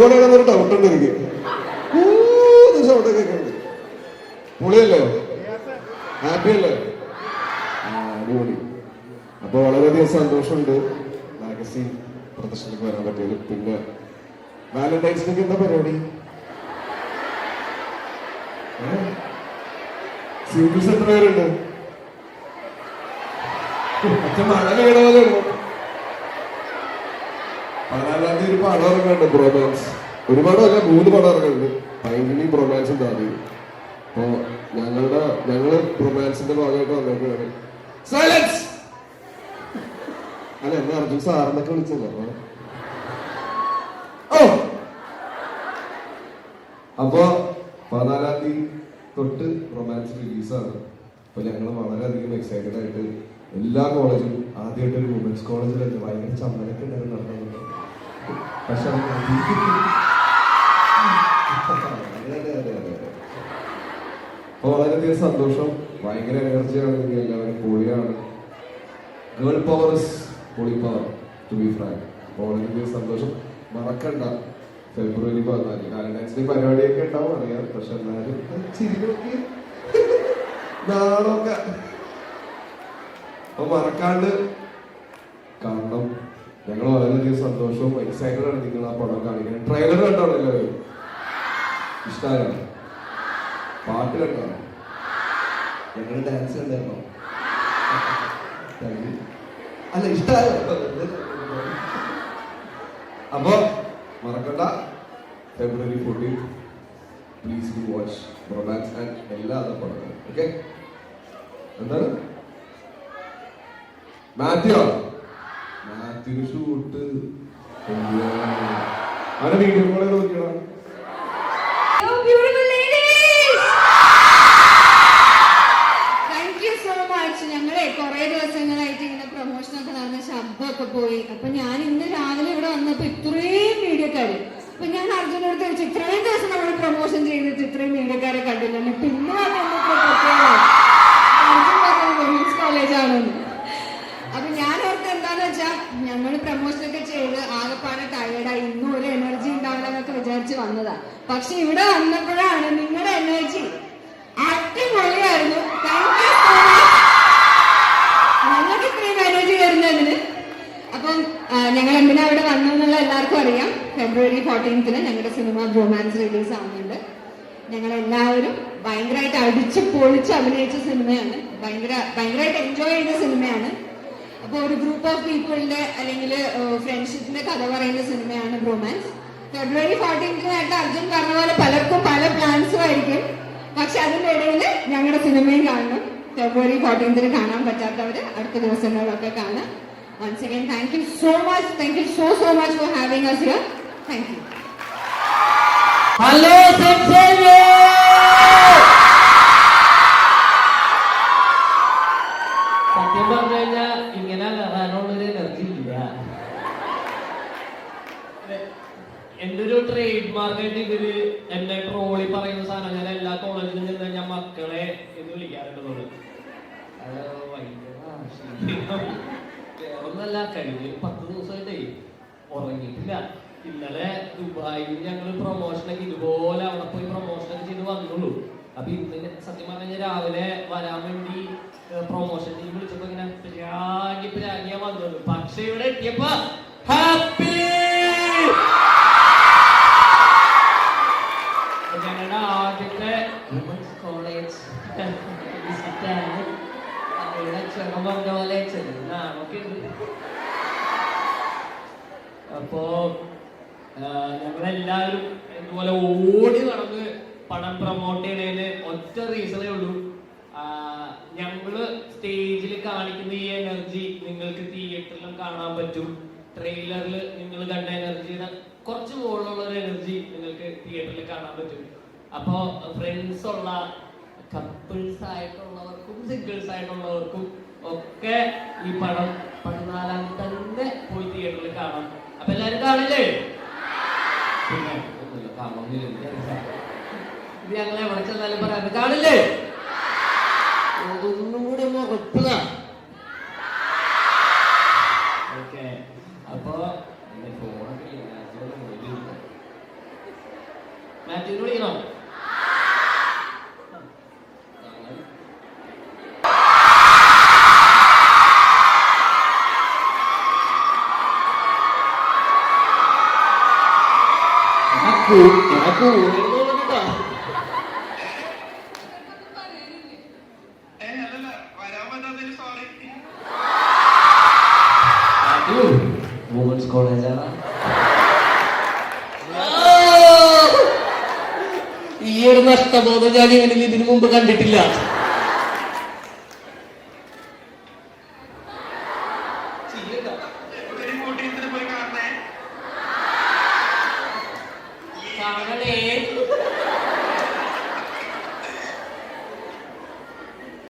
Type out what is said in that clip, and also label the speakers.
Speaker 1: പോകണമെന്നൊരു doubt ഉണ്ട് എനിക്ക്. Sound കേൾക്കുന്നുണ്ട്. പൊളിയല്ലേ? ഹാപ്പി അല്ലേ? അടിപൊളി. അപ്പൊ വളരെയധികം സന്തോഷമുണ്ട് മാഗസിൻ പ്രദർശനത്തിന് വരാൻ പറ്റിയത്. പിന്നെ വാലന്റൈൻസ് ഡേക്ക് എന്താ പരിപാടി? സിംഗിൾസ് എത്ര പേരുണ്ട്? അച്ഛൻ മഴ പെയ്യണ ഒരു പടം ഇറങ്ങാണ്ട് ബ്രോമാൻസ് ഒരുപാട് അല്ല മൂന്ന് പടം ഇറങ്ങുന്നുണ്ട് പൈങ്കിളി ബ്രോമാൻസ് ഉണ്ടാകും. അപ്പോ ഞങ്ങളുടെ ഞങ്ങൾ ബ്രൊമാൻസിന്റെ ഭാഗമായിട്ട് വന്നേക്കാണ്. സൈലൻസ് അല്ല എന്നെ അർജുൻ സാറിനൊക്കെ വിളിച്ചല്ലോ. അപ്പൊ പതിനാലാം തീയതി തൊട്ട് റൊമാൻസ് റിലീസാണ് അപ്പൊ ഞങ്ങൾ വളരെയധികം എക്സൈറ്റഡ് ആയിട്ട് എല്ലാ കോളേജും ആദ്യമായിട്ട് ഒരു വുമൻസ് കോളേജിലൊക്കെ ഭയങ്കര ചമ്മലൊക്കെ ഉണ്ടായിരുന്നു നടന്നത് പക്ഷെ അത് അതെ, അതെ, അതെ, അതെ, അതെ. അപ്പൊ വളരെയധികം സന്തോഷം. ഭയങ്കര എനർജിയാണ് നിങ്ങൾ എല്ലാവരും പൊളിയാണ് ഗേൾ പവർ ഇസ് പൊളി പവർ ടു ബി ഫ്രാങ്ക് അപ്പൊ വളരെയധികം സന്തോഷം. മറക്കണ്ട. ഫെബ്രുവരി പതിനാല്. വാലന്റൈൻസ് ഡേ പരിപാടിയൊക്കെ ഉണ്ടാവും അറിയാം. പക്ഷെ എന്നാലും നാളൊക്കെ. അപ്പൊ മറക്കാണ്ട് കാണണം. ഞങ്ങൾ വളരെയധികം സന്തോഷവും എക്സൈറ്റഡാണ് ആണ് നിങ്ങൾ ആ പടം കാണിക്കാൻ ട്രെയിലർ കണ്ടാണ് എല്ലാവരും ഇഷ്ടമായോ പാട്ട് കണ്ടോ ഞങ്ങൾ ഡാൻസ് കണ്ടായിരുന്നോ അല്ല ഇഷ്ടമായോ അപ്പൊ മറക്കണ്ട. February fourteen please do watch romance and എല്ലാ അതർ പടങ്ങളും. ഓക്കെ എന്താണ്? മാത്യു മാത്യു ഷൂട്ട് അവനെ വീഡിയോ കോളേ നോക്കിയടാ
Speaker 2: Hello, beautiful ladies! Thank you so ഞങ്ങളെ കുറെ ദിവസങ്ങളായിട്ട് ഇങ്ങനെ പ്രൊമോഷൻ ഒക്കെ നടന്ന ശബ്ദമൊക്കെ പോയി. അപ്പൊ ഞാൻ ഇന്ന് രാവിലെ ഇവിടെ വന്നപ്പോ ഇത്രയും മീഡിയക്കാര് അപ്പൊ ഞാൻ അർജുനോട് ചോദിച്ചു ഇത്രയും ദിവസം നമ്മൾ പ്രൊമോഷൻ ചെയ്തിട്ട് ഇത്രയും മീഡിയക്കാരെ കണ്ടില്ല. പിന്നെ അർജുൻ പറഞ്ഞത് വുമൻസ് കോളേജാണെന്ന് അപ്പൊ ഞാൻ ഓർത്ത് എന്താന്ന് വെച്ചാ ഞങ്ങൾ പ്രമോഷനൊക്കെ ചെയ്ത് ആകെപ്പാടെ ടയേർഡായി ഇന്നും ഒരു എനർജി ഉണ്ടാവില്ല എന്നൊക്കെ വിചാരിച്ച് വന്നതാ. പക്ഷെ ഇവിടെ വന്നപ്പോഴാണ് നിങ്ങളുടെ എനർജി അടിപൊളിയായിരുന്നു. ഞങ്ങൾക്ക് ഇത്രയും എനർജി വരുന്നതിന്. അപ്പം ഞങ്ങൾ എന്തിനാ ഇവിടെ വന്നതെന്നുള്ള എല്ലാവർക്കും അറിയാം. ഫെബ്രുവരി ഫോർട്ടീൻത്തിന് ഞങ്ങളുടെ സിനിമ റൊമാൻസ് റിലീസ് ആവുന്നുണ്ട്. ഞങ്ങൾ എല്ലാവരും ഭയങ്കരമായിട്ട് അടിച്ച് പൊളിച്ച് അഭിനയിച്ച സിനിമയാണ് ഭയങ്കര ഭയങ്കരമായിട്ട് എൻജോയ് ചെയ്ത സിനിമയാണ് അപ്പോൾ ഒരു ഗ്രൂപ്പ് ഓഫ് പീപ്പിളിന്റെ അല്ലെങ്കിൽ ഫ്രണ്ട്ഷിപ്പിന്റെ കഥ പറയുന്ന സിനിമയാണ് റൊമാൻസ് ഫെബ്രുവരി ഫോർട്ടീൻത്തിനായിട്ട് അർജുൻ പറഞ്ഞ പോലെ പലർക്കും പല പ്ലാൻസും ആയിരിക്കും പക്ഷെ അതിന്റെ ഇടയിൽ ഞങ്ങളുടെ സിനിമയും കാണണം. ഫെബ്രുവരി ഫോർട്ടീൻത്തിന് കാണാൻ പറ്റാത്തവർ അടുത്ത ദിവസങ്ങളിലൊക്കെ കാണാം. Once again thank you so much you so so much for having us here thank you
Speaker 3: hello എന്റെ ഒരു ട്രേഡ് മാർക്കായിട്ട് ഇവർ എന്നെ ട്രോളി പറയുന്ന സാധനം ഞാൻ എല്ലാ കോളേജിലും ചെന്ന് കഴിഞ്ഞാൽ മക്കളെ എന്ന് വിളിക്കാറുണ്ട്. വേറൊന്നല്ല കഴിഞ്ഞ പത്ത് ദിവസമായിട്ടേ ഉറങ്ങിയിട്ടില്ല. ഇന്നലെ ദുബായിൽ ഞങ്ങൾ പ്രൊമോഷനൊക്കെ ഇതുപോലെ അവിടെ പോയി പ്രൊമോഷനൊക്കെ ചെയ്ത് വന്നുള്ളൂ. അപ്പൊ ഇന്ന് സത്യം പറഞ്ഞു രാവിലെ വരാൻ വേണ്ടി പ്രൊമോഷൻ ടീം വിളിച്ചപ്പോ ഇങ്ങനെ പ്രാഗി പ്രാഗിയാ വന്നുള്ളൂ പക്ഷെ ഇവിടെ എത്തിയപ്പോ ഹാപ്പി ഞങ്ങളുടെ ആദ്യത്തെ വുമൻസ് കോളേജ് വിസിറ്റാണ് ചെറുപ്പം പറഞ്ഞ പോലെ അപ്പോ ഞങ്ങളെല്ലാവരും ഇതുപോലെ ഓടി നടന്ന് പടം പ്രൊമോട്ട് ചെയ്യണതിന് ഒറ്റ റീസണേ ഉള്ളൂ. ഞങ്ങൾ സ്റ്റേജിൽ കാണിക്കുന്ന ഈ എനർജി നിങ്ങൾക്ക് തിയേറ്ററിലും കാണാൻ പറ്റും. ട്രെയിലറിൽ നിങ്ങൾ കണ്ട എനർജിയുടെ കുറച്ച് മുകളിലുള്ള ഒരു എനർജി നിങ്ങൾക്ക് തിയേറ്ററിൽ കാണാൻ പറ്റും. അപ്പോ ഫ്രണ്ട്സ് ഉള്ള കപ്പിൾസ് ആയിട്ടുള്ളവർക്കും സിംഗിൾസ് ആയിട്ടുള്ളവർക്കും ഒക്കെ ഈ പടം പതിനാലാം തന്നെ പോയി തിയേറ്ററിൽ കാണാം. അപ്പൊ എല്ലാരും കാണില്ലേ? പിന്നെ ഒന്നുമില്ല കാണണമെന്നില്ല. ഇത് ഞങ്ങൾ എവിടെ ചെന്നാലും പറയാറ് കാണില്ലേ? ഒന്നും കൂടി ഒന്ന് ഉറപ്പില്ല ഓക്കെ. അപ്പൊ ഫോണൊക്കെ. അതുകൊണ്ട് വുമൻസ് കോളേജാണ് ഈ ഒരു നഷ്ടബോധം ഞാൻ ഇവനിൽ ഇതിനു മുമ്പ് കണ്ടിട്ടില്ല.
Speaker 4: ചെയ്യണ്ട